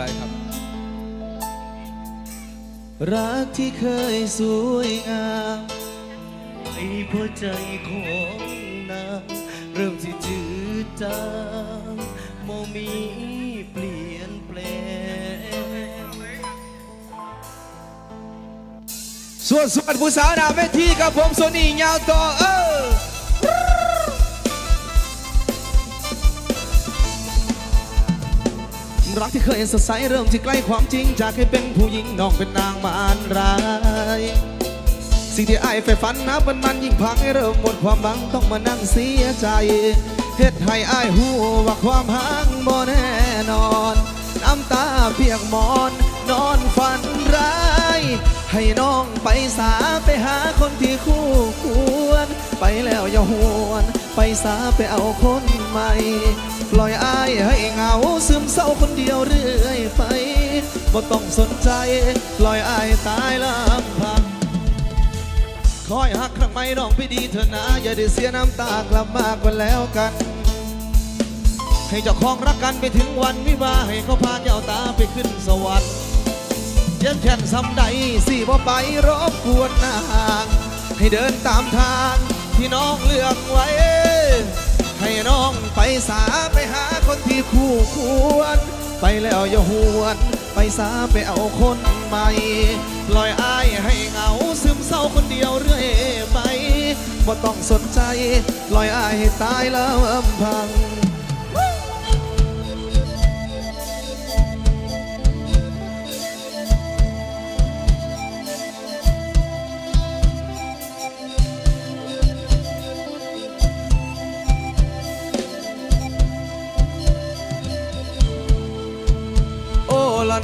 อะไรครับ รักที่เคยสวยงามในหัวใจของนางเริ่มที่จืดจางโมมีเปลี่ยนแปลงส่วนส่วนผู้สาวหน้าเวทีกับผมโซนี่ยาวต่อเออ รักที่เคยสดใสเริ่มที่ใกล้ความจริง จากให้เป็นผู้หญิงน้องเป็นนางมารร้าย สิ่งที่ไอ้ายใฝ่ฝันนับวันมันยิ่งพังให้เริ่มหมดความหวังต้องมานั่งเสียใจเฮ็ดให้อ้ายหูว่าความหักบ่แน่นอน น้ำตาเปียกหมอน นอนฝันร้าย ให้น้องไปสาไปหาคนที่คู่ควร ไปแล้วอย่าหวน ไปสาไปเอาคนใหม่ ปล่อยอายให้เหงาซึมเศร้าคนเดียวเรื่อยไปบ่ต้องสนใจ ปล่อยอายตายลำพังคอยหักครั้งไม่น้องไปดีเถอะนะอย่าได้เสียน้ำตากลับมากกันแล้วกัน ให้เจ้าของรักกันไปถึงวันวิวาให้เขาพาแก้วตาไปขึ้นสวรรค์ยังแค่นซ้ำใดสิว่าไปรบกวนนางให้เดินตามทางที่น้องเลือกไว้ ให้น้องไปสาไปหาคนที่คู่ควร ไปแล้วอย่าหวน ไปสาไปเอาคนใหม่ลอยอายให้เหงาซึมเศร้าคนเดียวเรื่อยไปบ่ต้องสนใจ ลอยอายให้ตายแล้วอำพัง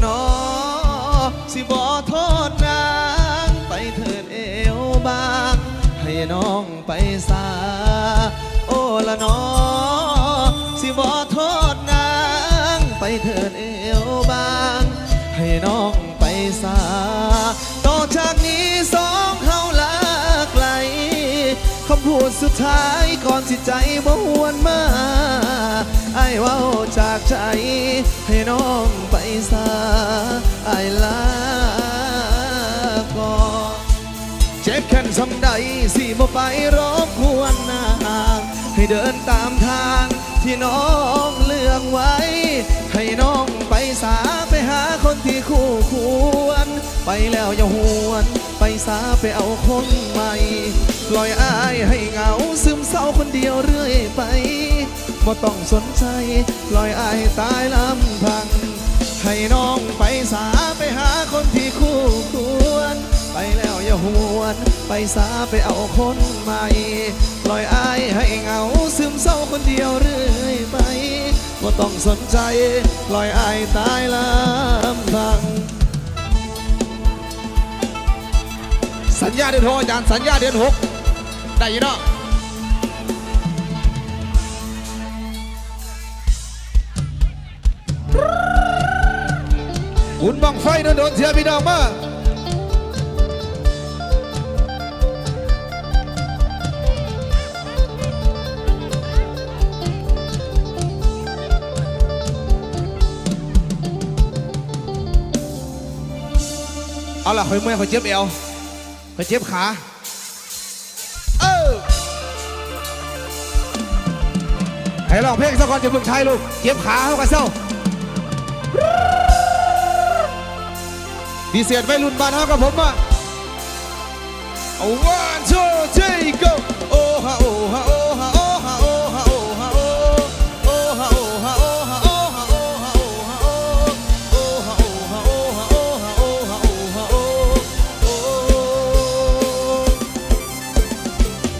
นอสิบอโทษนางไปเถิดเอวบาง ให้น้องไปสา โอละนอสิบอโทษนางไปเถิดเอวบาง ให้น้องไปสา ต่อจากนี้สองเขาลาไกลคำพูดสุดท้ายก่อนสิใจบ่หวนมา ว้าจากใจ ให้น้องไปซาไอ้ลาก่อนเจ็บแค่นสำใดสิบ่ไปรบกวนนางให้เดินตามทางที่น้องเลือกไว้ ให้น้องไปสาไปหาคนที่คู่ควร ไปแล้วอย่าหวน ไปสาไปเอาคนใหม่ ปล่อยอายให้เหงาซึมเศร้าคนเดียวเรื่อยไป บ่ต้องสนใจปล่อยอายตายลำพัง ให้น้องไปสาไปหาคนที่คู่ควร ไปแล้วอย่าหวน ไปสาไปเอาคนใหม่ ปล่อยอายให้เหงาซึมเศร้าคนเดียวเรื่อยไปบ่ต้องสนใจปล่อยอายตายลำพัง สัญญาเดือนหกอาจารย์สัญญาเดือนหกได้ยินเนาะ หุ่นบังไฟโดนโดนเสียพี่น้องมาเอาล่ะคอยเมื่อยคอยเจ็บเอวคอยเจ็บขาเออให้ลองเพลงสักก่อนจะฝึกไทยลูกเจ็บขาเข้ากันเศร้า ดีเสียดไปรุ่นบ้านเฮากับผมมาเอา one two three go โอ้ฮะโอ้ฮะโอ้ฮะโอ้ฮะโอ้ฮะโอ้ฮะโอ้โอ้ฮะโอ้ฮะโอ้ฮะโอ้ฮะโอ้ฮะโอ้ฮะโอ้โอ้ฮะโอ้ฮะโอ้ฮะโอ้ฮะโอ้ฮะโอ้ฮะโอ้โอ้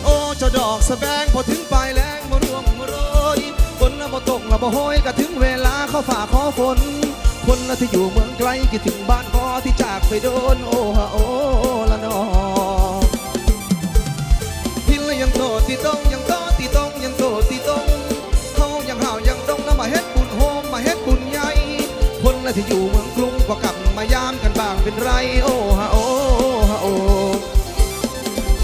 โอ้เจ้าดอกสะแบงพอถึงปลายแรงมาร่วงมาโรยฝนละบ่ตกละบ่โหยก็ถึงเวลาเขาฝ่าขอฝน คนที่อยู่เมืองไกลคิดถึงบ้านพอที่จากไปโดนโอ้ฮะโอ้ละนอพินละยังโตตีตรงยังโตตีตรงยังโตตีตรงเขายังห่าวยังดงแล้วมาเฮ็ดบุญโฮมมาเฮ็ดบุญใหญ่คนที่อยู่เมืองกรุงก็กลับมายามกันบ้างเป็นไรโอ้ฮะโอ้ฮะโอ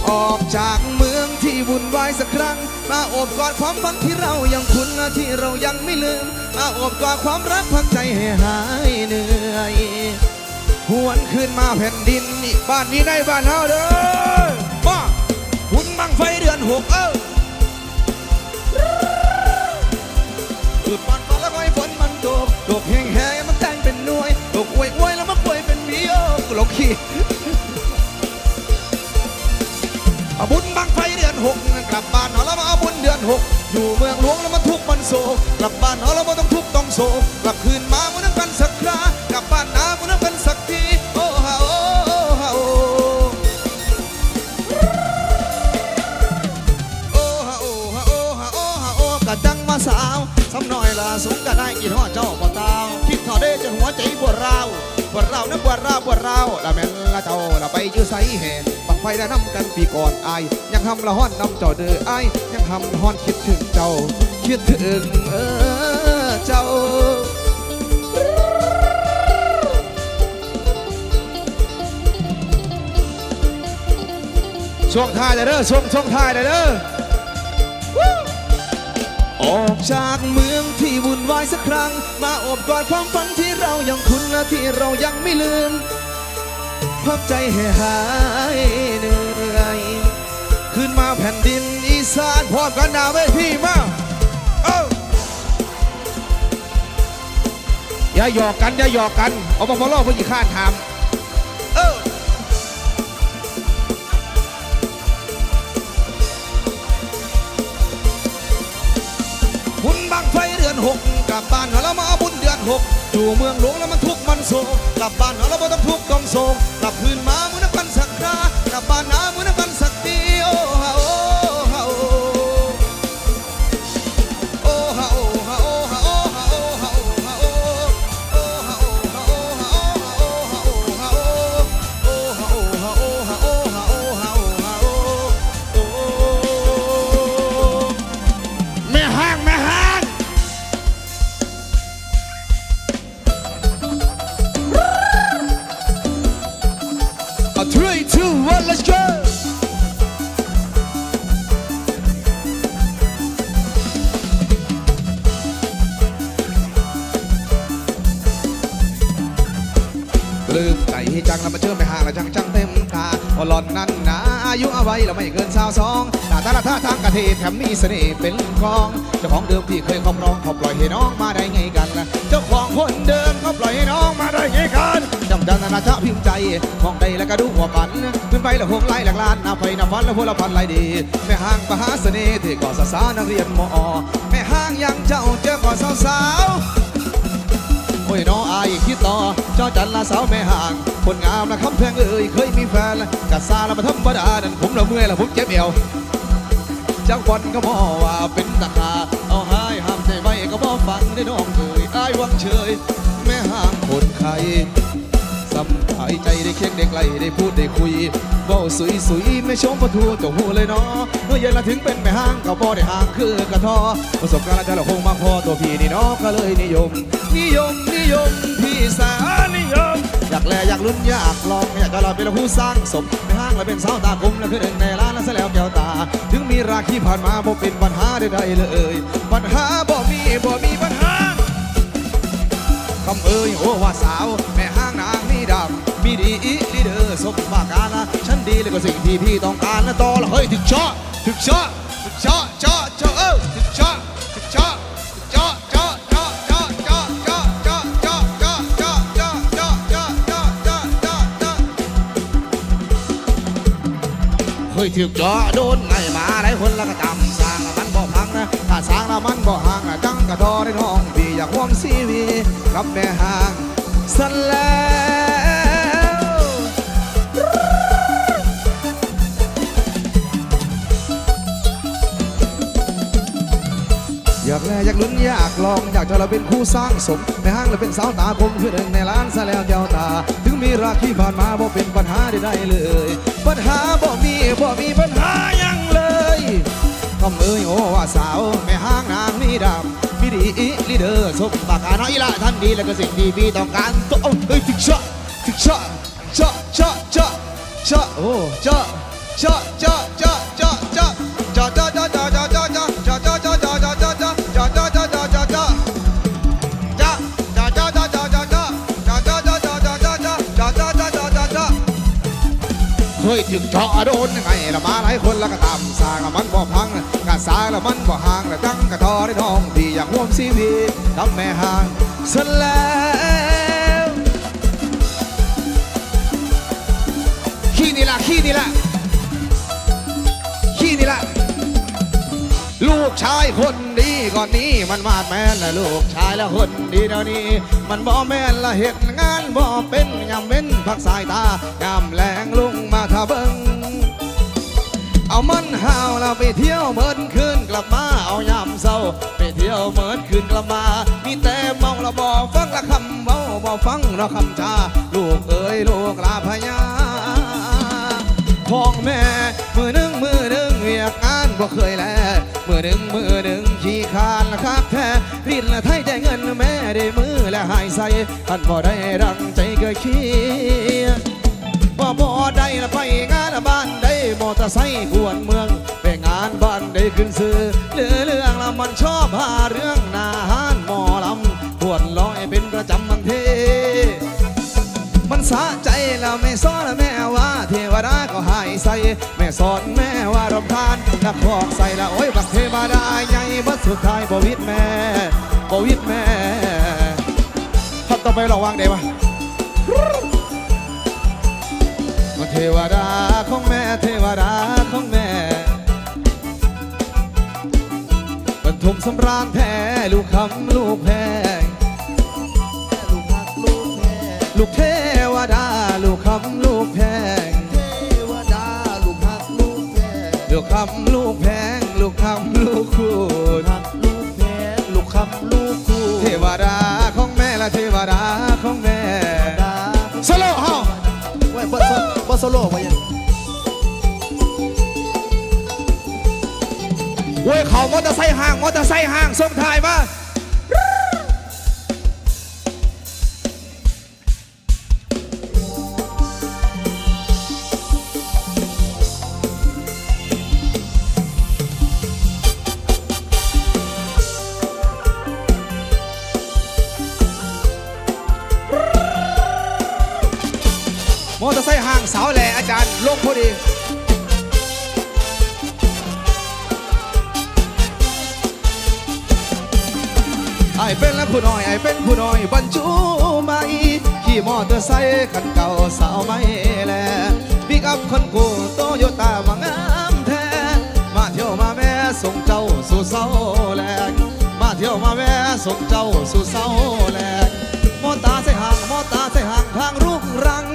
ออกจากเมืองที่วุ่นวายสักครั้ง มาอบกอดความฝันที่เรายังคุ้นที่เรายังไม่ลืม มาอบกอดความรักพักใจให้หายเหนื่อยหวนขึ้นมาแผ่นดินนี่บ้านนี้ได้บ้านเฮาเด้อมาหุ่นบังไฟเดือนหกเออคือปันปันแล้วก็ให้ฝนมันตกตกแห้งแห้งมันแต่งเป็นนวยตกอวยอวยแล้วมานป่วยเป็นวีโอกลกขี้บุญบังไฟเดือนหกกลับบ้านเอาแล้วมา เดือนหกอยู่เมืองหลวงแล้วมาทุกมันโศกกลับบ้านเอาแล้วมัต้องทุกต้องโศกกลับคืนมาเมื่อนต้องเป็นสักครากลับบ้านนาเมื่อนต้องเป็นสักทีโอ้ฮาโอ้ฮาโอโอ้ฮาโอ้ฮาโอ้ฮาโอ้ฮาโอ้กะจังมาสาวสำหน่อยละสูงกะได้กินห่อเจ้าปะเตาคิดถอดได้จนหัวใจปวดร้าวปวดร้าวนึกปวดร้าวปวดร้าวละแม่นละเจ้าละไปอยู่ไสเห่ ไฟได้นำกันปีก่อนไอยังทำละห้อนนำเจ้าเดือไอยังทำห้อนคิดถึงเจ้า คิดถึงเออเจ้าช่วงท้ายเด้อช่วงช่วงท้ายเด้อออกจากเมืองที่วุ่นวายสักครั้ง มาอบกอดความฝันที่เรายังคุ้นและที่เรายังไม่ลืม พบใจให้หายเหนื่อยขึ้นมาแผ่นดินอีสานพ่อกันหนาเวทีมาเอย่าหยอกกันอย่าหยอกกันเอามาพอล่อเพื่อกี่ข้าถามเอ้าบุญบังไฟเดือนหกกลับบ้านเรามาบุญเดือนหกอยู่เมืองหลวงแล้วมันทุก โศกกลับบ้านนอาแล้บ่ต้องทุกข์ต้องโศกกลับคืนมามื้อนับกันสักครากลับบ้านนามื้อน ลอนนั้นนะอายุเอาไว้เราไม่เกินสาวสองตาตาละท่าทางกะเทแถมมีเสน่ห์เป็นของเจ้าของเดิมที่เคยครอบครองเขาปล่อยให้น้องมาได้ไงกันเจ้าของคนเดิมเขาปล่อยให้น้องมาได้ไงกันจำจันนาชาพิมพ์ใจมองใดแล้วก็ดูหัวปันขึ้นไปแล้วหงไล่หลักล้านหน้าไปหน้าฟันแล้วพลพันไล่ดีแม่ห้างมหาเสน่ห์ที่ก่อสาสานักเรียนมอแม่ห้างยังเจ้าเจอก่อสาวสาว อ้ยน้องอายคิดต่อจอจันละสาวแม่ห่าง คนงามละคำแพงเอ่ยเคยมีแฟนกัดซาละมาทำบดานั่นผมละเมื่อละผมเจ็บเอวจังวันก็มอว่าเป็นตะขาเอาหายห้ามใจไว้ก็บ่ฟังได้น้องเอ่ยอายวังเฉย แม่ห่างคนใคร สำบายใจได้เคียงได้ไกลได้พูดได้คุยเว้าสุยสุยไม่ชมประทูตัวหูเลยเนาะเมื่อเย็นละถึงเป็นแม่ห้างเขาบ่ได้ห่างคือกระทอประสบการณ์แต่ละคงมากพอตัวพี่นี่เนาะก็เลยนิยม นิยมนิยมพี่สาวนิยมอยากแลอยากลุ้นอยากลองอยากกระลาเป็นผู้สร้างสมในห้างเราเป็นสาวตาคมและคือหนึ่ในร้านและเสแล้วแก้วตา ถึงมีราคีผ่านมาบ่เป็นปัญหาใดๆเลย ปัญหาบ่มีบ่มีปัญหาคำเอ่ยโอ้ว่าสาว แม่ห้างนาง ดาบมีดีอีลีเดอร์สมปากการนะฉันดีเลยกว่าสิ่งที่พี่ต้องการนะต่อละเฮ้ยถึกชอถึกชอถึกชอชอชอเออถึกชอถึกชอถึกชอชอชอชอชอชอชอชอชอชอชอชอชอชอชอชอชอเฮ้ยถึกชอโดนไงมาหลายคนแล้วก็จำสร้างละมันบ่พังนะถ้าสร้างละมันบ่ห่างนะจังกระดอได้น้องพี่อยากห่วงชีวิตกับแม่ห่างสันแล้ว แม่อยากลุ้นอยากลอง อยากจะเราเป็นคู่สร้างสมในห้างเราเป็นสาวตาคมเพื่อนในร้านซะแล้วเจ้าตา ถึงมีราคีผ่านมาบ่เป็นปัญหาได้เลย ปัญหาบ่มีบ่มีปัญหายังเลยก็เอ้ยโอว่าสาวแม่ห้างนางมีดำพี่ดีอีลีเดอร์สมปากาน้อยละทำดีแล้วก็สิ่งดีพี่ต้องการต้อเอ้ยถึกชะถึกชะชะชะชะชะโอ้ชะชะชะชะชะชะชะชะชะชะ ยถึงเจาะโดนยังไงละมาหลายคนแล้วก็ตามสร้างล้วมันบ่พังกะสร้างแล้วมันบ่ห่างแล้วจังกะทอได้น้องพี่อยากร่วมชีวิตกับแม่ห่างสแล้วขี้นี่ละขี้นี่ละขี้นี่ละลูกชายคนดีก่อนนี้มันมาดแม่นละลูกชายแล้วคนดีเดี๋ยวนี้ มันบ่แม่นละเหตุงานบ่เป็นยามเว้นพักสายตายามแรงลุง มาทาเบิงเอามันห่าวเราไปเที่ยวเมินคืนกลับมาเอายามเศร้า ไปเที่ยวเมินคืนกลับมา มีแต่เมาละบ่ฟังละคำเมาบ่ฟังละคำชาลูกเอ้ยลูกลาพญาพ่องแม่มือหนึ่งมือหนึ่งเวียกงานบ่เคยแลมือหนึ่งมือหนึ่งขี้คานละครับแท้รินละไทยได้เงินแม่ได้มือและหายใส่ท่านบ่ได้ดังใจเกยขี้ บ่ได้ละไปงานบ้านได้มอเตอร์ไซค์กวนเมืองไปงานบ้านได้ขึ้นซื้อเรื่องเรื่องละมันชอบหาเรื่องนาหานหมอลำปวดลอยเป็นประจำมันเท มันสะใจแล้วแม่สอนแม่ว่า เทวดาก็หายใส่แม่สอนแม่ว่ารำคาญนักขอกใส่ละโอ้ยบักเทวดาใหญ่บัดสุดท้ายบวิดแม่บวิดแม่ทับต่อไปราวางได้ปะมา วดาของแม่เทวดาของแม่บรรทมสำราญแท้ลูกคำลูกแพงลูกพักลูกแพ้ลูกเท มอเตอร์ไซค์ห่าง มอเตอร์ไซค์ห่างส่งถ่ายมามอเตอร์ไซค์ห่างสาวแหล่อาจารย์ลงพอดี อเป็นและผู้น้อยไอเป็นผู้น้อยบรรจุไม่ขี่มอเตอร์ไซค์คันเก่าสาวไม่แลปิกอัพคนกูโตโยต้ามางามแท้มาเที่ยวมาแม่ส่งเจ้าสู่เสาแลกมาเที่ยวมาแม่ส่งเจ้าสู่เสาแลกมอตาใส่ห่างมอตาใส่ห่างทางรุกรัง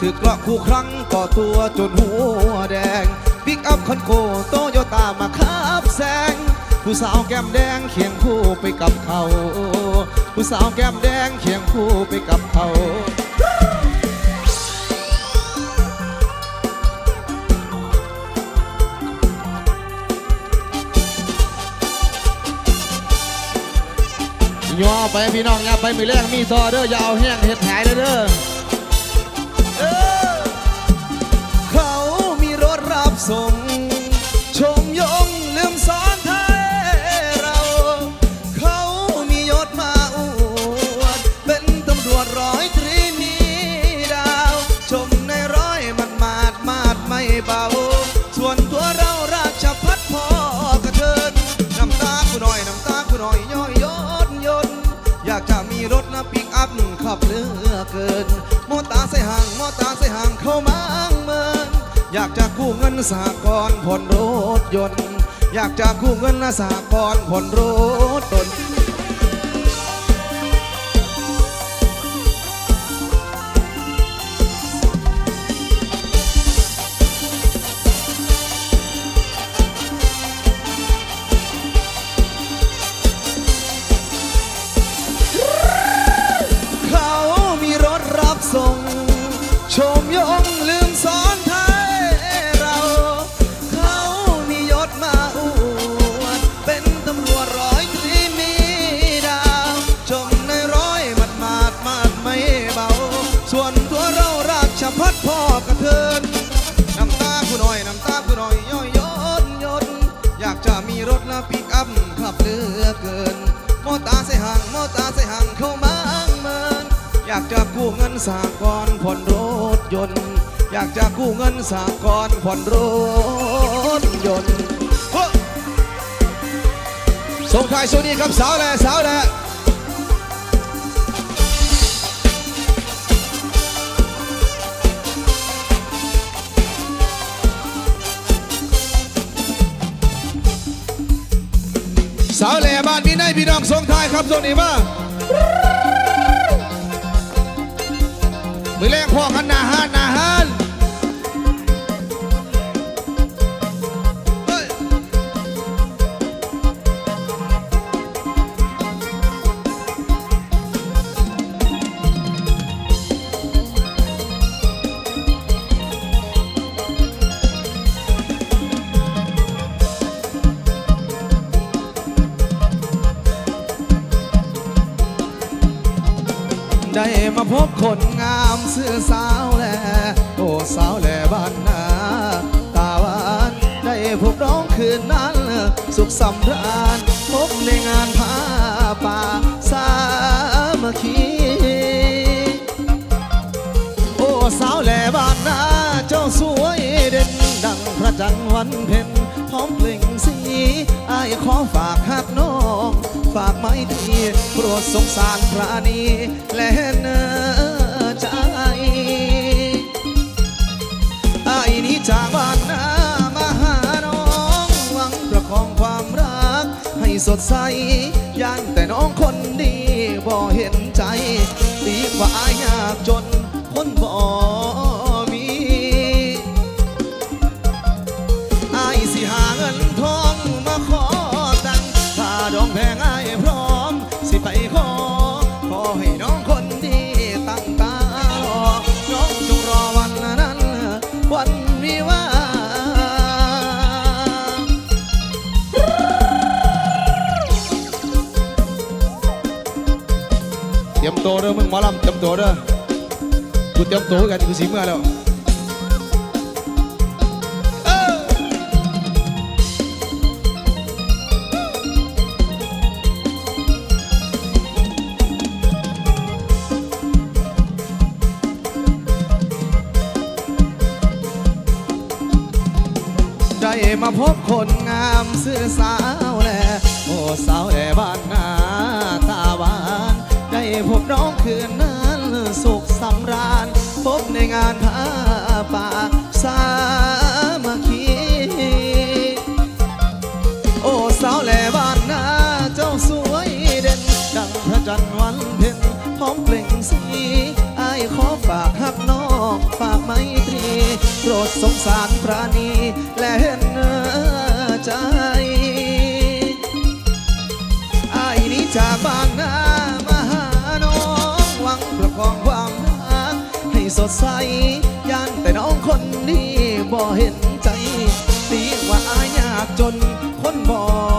ถือกระคู่ครั้งก่อตัวจนหัวแดงปิกอัพคนโกโตโยต้ามาขับแซง ผู้สาวแก้มแดงเคียงคู่ไปกับเขา ผู้สาวแก้มแดงเคียงคู่ไปกับเขาย่อไปพี่น้องอย่าไปมือแรงมีต่อเด้ออย่าเอาแห้งเห็ดหายเด้อเขามีรถรับส่ง ใส่ห่างมอตาใส่ห่างเข้ามาเมินอยากจะกู้เงินสหกรณ์ผ่อนรถยนต์ อยากจะกู้เงินสหกรณ์ผ่อนรถยนต์ เหลือเกินมอตาใส่ห่างมอตาใส่ห่างเข้ามาเมินอยากจะกู้เงินสากรผ่อนรถยนต์ อยากจะกู้เงินสากรผ่อนรถยนต์ส่งท้ายช่วงนี้ครับสาวแหล่สาวแหล่ พี่น้องส่งทายครับช่วงนี้มามือแรงพ่อกันนาฮานนาฮาน ได้มาพบคนงามซื่อสาวแลโอ้สาวแลบ้านนาตาหวานได้พบร้องคืนนั้น สุขสำราญพบในงานผ้าป่าสามัคคีโอ้สาวแหล่บ้านนาเจ้าสวยเด่นดังพระจันทร์วันเพ็ญพร้อมเปล่งสีอายขอฝากหักน้อง ฝากไม้ทีโปรดสงสารพระนีและเนื้อใจไอายนี้จากบ้านนามาหาน้องหวังประคองความรัก ให้สดใสย่านแต่น้องคนดีบ่เห็นใจตีว่าอายยากจน เตรียมตัวเด้อมึงหมอลำเตรียมตัวเด้อกูเตรียมตัวกันกูสีเมื่อแล้วได้มาพบคนงาม ซื่อสาวแลโอ้สาวแลบ้าน คืนนั้นสุขสำราญ พบในงานผ้าป่าสามัคคีโอ้สาวแหล่บ้านนาเจ้าสวยเด่น ดังพระจันทร์วันเพ็ญพร้อมเปล่งสีไอายขอฝากหักน้องฝากไมตรีโปรดสงสารปราณีและเห็นใจไอายนี้จากบ้านนา ดใสย่านแต่น้องคนนี้บ่เห็นใจตีว่าอายยากจนคนบ่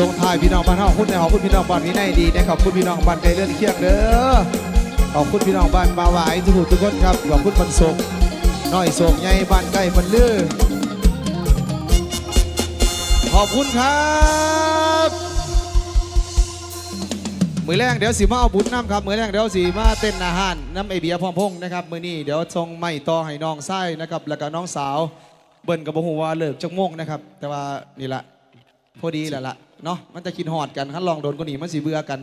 ส่งท้ายพี่น้องบ้านเฮาขอบคุณนะขอบคุณพี่น้องบ้านวินัยดีนะขอบคุณพี่น้องบ้านใจเลื่อนเคียงเด้อขอบคุณพี่น้องบ้านมาหวายทุกทุกคนครับขอบคุณบรรสงน้อยโศกใหญ่บ้านใกล้บ้านลือขอบคุณครับมือแรกเดี๋ยวสีมาเอาบุญน้ำครับมือแรกเดี๋ยวสีมาเต้นอาหารน้ำไอเบียพร้อมพงนะครับมือนี้เดี๋ยวทรงไม่ต่อให้น้องไส้นะครับแล้วก็น้องสาวเบิ่นกับบ่ฮู้ว่าเลิกจักโมงนะครับ แต่ว่านี่ละพอดีแหละละ เนาะมันจะคิดหอดกันคันลองโดนก็หนีมันสิเบื่อกัน